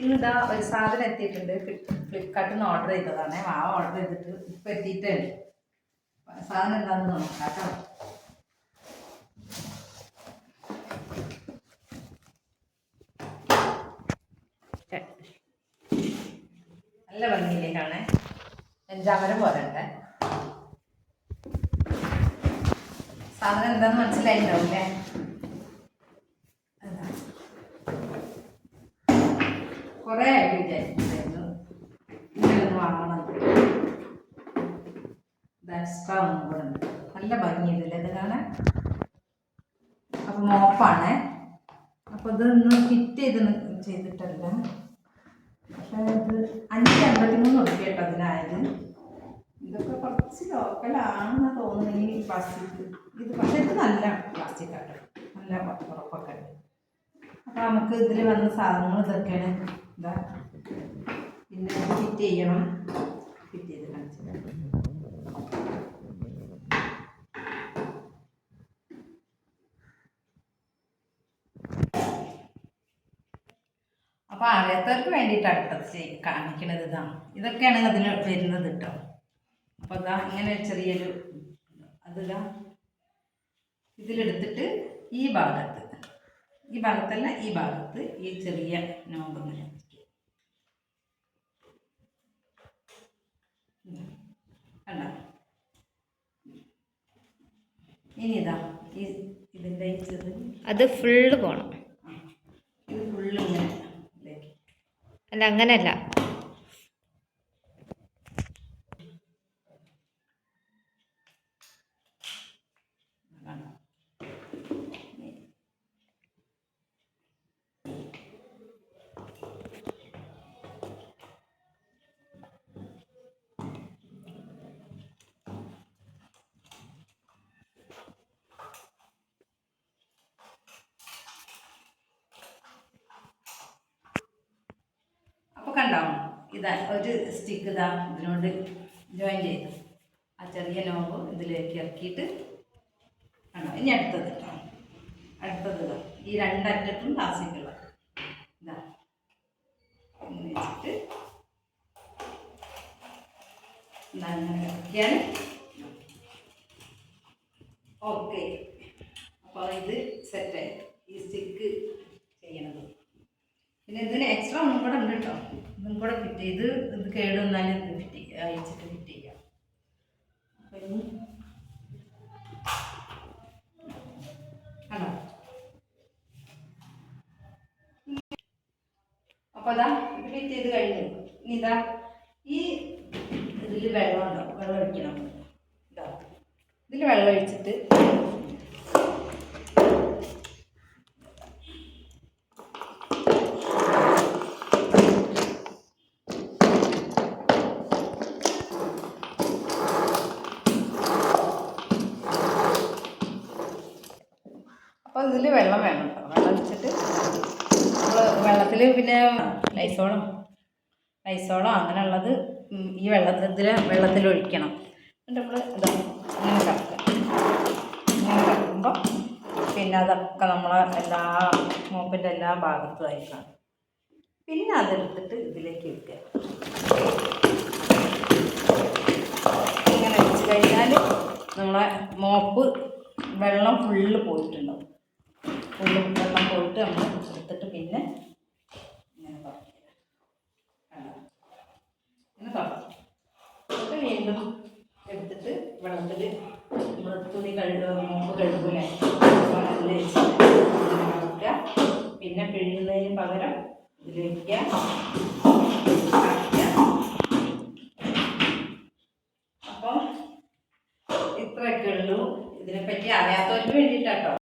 ഇന്നിതാ ഒരു സാധനം എത്തിയിട്ടുണ്ട്. ഫ്ലിപ്കാർട്ടിൽ നിന്ന് ഓർഡർ ചെയ്തതാണ്. ആ ഓർഡർ ചെയ്തിട്ട് ഇപ്പം എത്തിയിട്ടുണ്ട്. സാധനം എന്താണെന്ന് നോക്കാം കേട്ടോ. നല്ല ഭംഗിയിലേക്കാണ് അഞ്ചാമരം പോലെ ഉണ്ട്. സാധനം എന്താന്ന് മനസ്സിലായിട്ടുണ്ടാവില്ലേ അതാ കുറേ ഇങ്ങനൊന്ന് വാങ്ങണം എക്സ്ട്രാ ഒന്നും കൂടെ നല്ല ഭംഗിയുണ്ടല്ലേ ഇത് കാണാൻ? അപ്പം മോപ്പാണ്. അപ്പോൾ ഇതൊന്ന് ഫിറ്റ് ചെയ്ത് ചെയ്തിട്ടല്ല. പക്ഷേ ഇത് അഞ്ച് അമ്പത്തി മൂന്ന് കേട്ടോ അതിനായത്. ഇതൊക്കെ കുറച്ച് ലോക്കലാണെന്ന് തോന്നുന്നു ഈ പ്ലാസ്റ്റിക് ഇത് പക്ഷേ ഇത് നല്ല പ്ലാസ്റ്റിക് ആട്ടോ. നല്ല ഉറപ്പൊക്കെ അപ്പോൾ നമുക്ക് ഇതിൽ വന്ന സാധനങ്ങൾ ഇതൊക്കെയാണ്. ഇതാ. പിന്നെ ഫിറ്റ് ചെയ്യണം. ഫിറ്റ് ചെയ്ത് കാണിച്ചു. അപ്പോൾ അറിയാത്തവർക്ക് വേണ്ടിയിട്ട് ചെയ്- കാണിക്കണത് ഇതാണ് ഇതൊക്കെയാണ് അതിൽ വരുന്നത് കേട്ടോ. അപ്പോൾ ഇതാ ഇങ്ങനെ ചെറിയൊരു അതിതാ ഇതിലെടുത്തിട്ട് ഈ ഭാഗത്ത്. ഈ ഭാഗത്തല്ല ഈ ഭാഗത്ത് ഈ ചെറിയ നോമ്പങ്ങനെ കണ്ട ഇനി ഇതാ ഈ ഇതിന്റെ ഈ ചെറിയ അത് ഫുള്ള് പോണം. ആ, ഇത് ഫുള്ള് ഇങ്ങനെ അല്ല അങ്ങനല്ല കണ്ടോ? കണ്ടോ ഇതാ ഒരു സ്റ്റിക്ക് ഇതാ ഇതിനോട് ജോയിൻ ചെയ്തു. ആ ചെറിയ നോബ് ഇതിലേക്ക് ഇറക്കിയിട്ട് കണ്ടോ? ഇനി അടുത്തത് കേട്ടോ. അടുത്തത് ഇതാ. ഈ രണ്ടറ്റത്തും പ്ലാസ്റ്റിക്കുള്ള ഇതാ. ഇങ്ങനെ വെച്ചിട്ട് അങ്ങനെ ഇറക്കിയാൽ ഓക്കെ അപ്പോൾ ഇത് സെറ്റായി ഈ സ്റ്റിക്ക് ചെയ്യണത്. പിന്നെ ഇതിന് എക്സ്ട്രാ ഒന്നും കൂടെ ഉണ്ട് കേട്ടോ. ചെയ്ത് ഇത് കേടുവന്നാലും ഇത് ഫിറ്റ് അയച്ചിട്ട് ഫിറ്റ് അപ്പം അപ്പോൾ അതാ ഇത് ഫിറ്റ് ചെയ്ത് കഴിഞ്ഞു. ഇനി ഇതാ ഈ ഇതിൽ വെള്ളം ഉണ്ടാവും വെള്ളം ഒഴിക്കണം. ഇതാ. ഇതിൽ വെള്ളം ഒഴിച്ചിട്ട് അപ്പോൾ ഇതിൽ വെള്ളം വേണം കേട്ടോ വെള്ളം വെച്ചിട്ട് നമ്മൾ വെള്ളത്തിൽ പിന്നെ ലൈസോളം ലൈസോളോ അങ്ങനെയുള്ളത് ഈ വെള്ളത്തിൽ ഇതിൽ വെള്ളത്തിൽ ഒഴിക്കണം. എന്നിട്ട് നമ്മൾ ഇതാ ഇങ്ങനെ കറക്കുക. ഇങ്ങനെ കറക്കുമ്പോൾ പിന്നെ അതൊക്കെ നമ്മൾ എല്ലാ മൂപ്പിന്റെ എല്ലാ ഭാഗത്തും അയക്കണം പിന്നെ അതെടുത്തിട്ട് ഇതിലേക്ക് വെക്കുക ഇങ്ങനെ വെച്ച് കഴിഞ്ഞാൽ നമ്മളെ മോപ്പ് വെള്ളം ഫുള്ള് പോയിട്ടുണ്ടാവും. ഫുള്ള് വെള്ളം പോയിട്ട് നമ്മൾ എടുത്തിട്ട് പിന്നെ ഇങ്ങനെ? ഇങ്ങനെ തുറക്കും എന്നിട്ട് വീണ്ടും എടുത്തിട്ട് വെള്ളത്തിൽ തുണി കഴുകുക മുമ്പ് കഴുകൂലേ? വെച്ചിട്ട് പിന്നെ പിഴിയുന്നതിന് പകരം ഇതിൽ വയ്ക്കുക ഇത്രയൊക്കെ ഉള്ളൂ. ഇതിനെപ്പറ്റി അറിയാത്തവർക്ക് വേണ്ടിയിട്ടാട്ടോ.